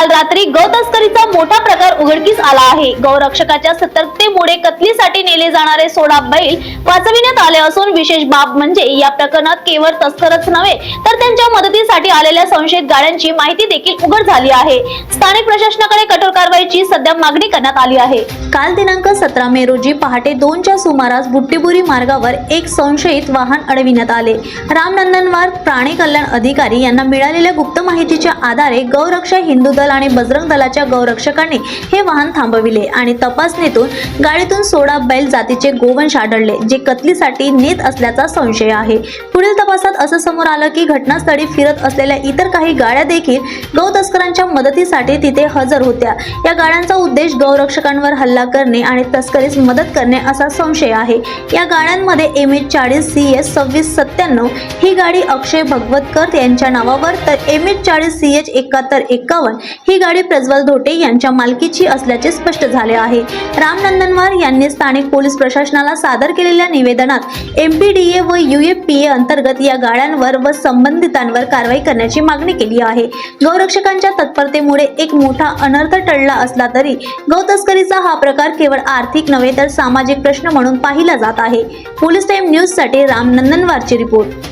काल रात्री गौ तस्करीचा मोठा प्रकार उघडकीस आला आहे. गौरक्षकाच्या सतर्कतेमुळे कतलीसाठी नेले जाणारे सोडा बैल वाचविण्यात आले असून विशेष बाब म्हणजे या प्रकरणात केवळ तस्करच नव्हे तर त्यांच्या मदतीसाठी आलेल्या संशयित गाड्यांची माहिती देखील उघड झाली आहे. स्थानिक प्रशासनाकडे कठोर कारवाईची सध्या मागणी करण्यात आली आहे. काल दिनांक सतरा मे रोजी पहाटे दोनच्या सुमारास बुट्टीबुरी मार्गावर एक संशयित वाहन अडविण्यात आले. रामनंदनवार प्राणी कल्याण अधिकारी यांना मिळालेल्या गुप्त माहितीच्या आधारे गौरक्षा हिंदू दल आणि बजरंग दलाच्या गौरक्षकांनी हे वाहन थांबविले आणि तपासणीतून गाडीतून सोळा बैल जातीचे गोवंश आढळले जे कतलीसाठी नेत असल्याचा संशय आहे. पुढील तपासात असं समोर आलं की घटनास्थळी फिरत असलेल्या इतर काही गाड्या देखील गौ तस्करांच्या मदतीसाठी तिथे हजर होत्या. या गाड्यांचा उद्देश गौरक्षकांवर हल्ला करणे आणि तस्करीस मदत करणे असा संशय आहे. या गाड्यांमध्ये एम एच चाळीस सी एस सव्वीस सत्त्याण्णव ही गाडी अक्षय भगवतकर यांच्या नावावर तर एम एच चाळीस सी एच एकाहत्तर एक्कावन्न ही गाडी प्रज्वल धोटे यांच्या मालकीची असल्याचे स्पष्ट झाले आहे. राम नंदनवार यांनी स्थानिक पोलीस प्रशासनाला सादर केलेल्या निवेदनात एमपीडीए व युएपीए अंतर्गत या गाड्यांवर व संबंधितांवर कारवाई करण्याची मागणी केली आहे. गौरक्षकांच्या तत्परतेमुळे एक मोठा अनर्थ टळला असला तरी गौ तस्करीचा हा प्रकार केवळ आर्थिक नव्हे तर सामाजिक प्रश्न म्हणून पाहिला जात आहे. पोलीस टाइम न्यूजसाठी राम नंदनवारची रिपोर्ट.